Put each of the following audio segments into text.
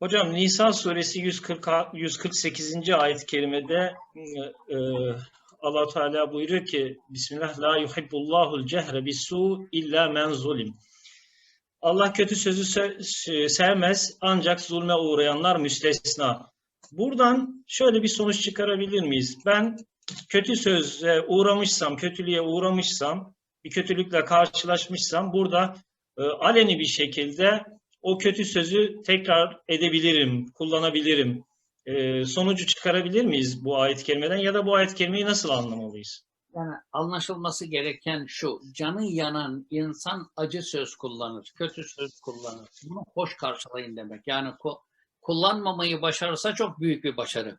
Hocam Nisa suresi 140, 148. ayet-i kerimede e, allah Teala buyuruyor ki Bismillah la yuhibbullahul cehre bisu illa men zulim. Allah kötü sözü se- sevmez ancak zulme uğrayanlar müstesna. Buradan şöyle bir sonuç çıkarabilir miyiz? Ben kötü söze uğramışsam, kötülüğe uğramışsam, bir kötülükle karşılaşmışsam burada e, aleni bir şekilde o kötü sözü tekrar edebilirim, kullanabilirim. E, sonucu çıkarabilir miyiz bu ayet-i kerimeden ya da bu ayet-i kerimeyi nasıl anlamalıyız? Yani anlaşılması gereken şu, canı yanan insan acı söz kullanır, kötü söz kullanır. Bunu hoş karşılayın demek. Yani ku- kullanmamayı başarırsa çok büyük bir başarı.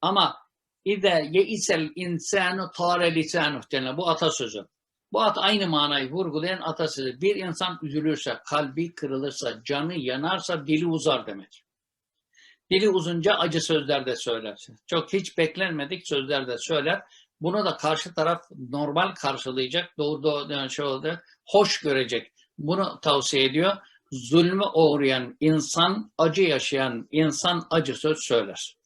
Ama İde yeisel insanu tare lisanuh denilen bu atasözü. Bu at aynı manayı vurgulayan atasözü. Bir insan üzülürse, kalbi kırılırsa, canı yanarsa dili uzar demek. Dili uzunca acı sözler de söyler. Çok hiç beklenmedik sözler de söyler. Bunu da karşı taraf normal karşılayacak, doğru doğru şey oldu, hoş görecek. Bunu tavsiye ediyor. Zulmü uğrayan insan, acı yaşayan insan acı söz söyler.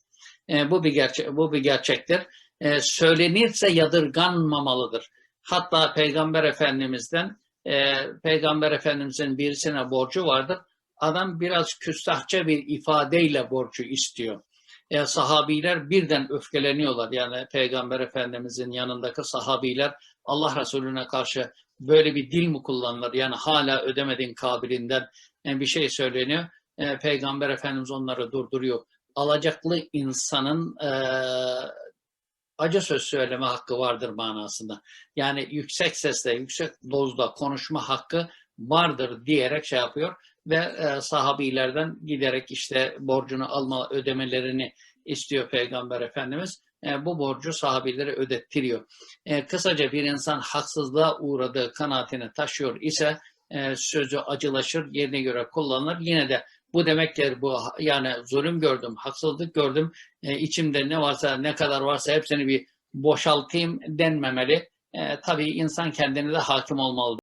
E, bu bir gerçek, bu bir gerçektir. E, söylenirse yadırganmamalıdır. Hatta Peygamber Efendimiz'den e, Peygamber Efendimiz'in birisine borcu vardır. Adam biraz küstahça bir ifadeyle borcu istiyor. E, sahabiler birden öfkeleniyorlar. Yani Peygamber Efendimiz'in yanındaki sahabiler Allah Resulüne karşı böyle bir dil mi kullanılır? Yani hala ödemediğin kabilinden e, bir şey söyleniyor. E, Peygamber Efendimiz onları durduruyor. Alacaklı insanın e, acı söz söyleme hakkı vardır manasında. Yani yüksek sesle, yüksek dozda konuşma hakkı vardır diyerek şey yapıyor ve e, sahabilerden giderek işte borcunu alma ödemelerini istiyor Peygamber Efendimiz. E, bu borcu sahabilere ödettiriyor. E, kısaca bir insan haksızlığa uğradığı kanaatini taşıyor ise e, sözü acılaşır, yerine göre kullanılır. Yine de bu demektir bu yani zulüm gördüm, haksızlık gördüm. E, içimde ne varsa ne kadar varsa hepsini bir boşaltayım denmemeli. E, tabii insan kendine de hakim olmalıdır.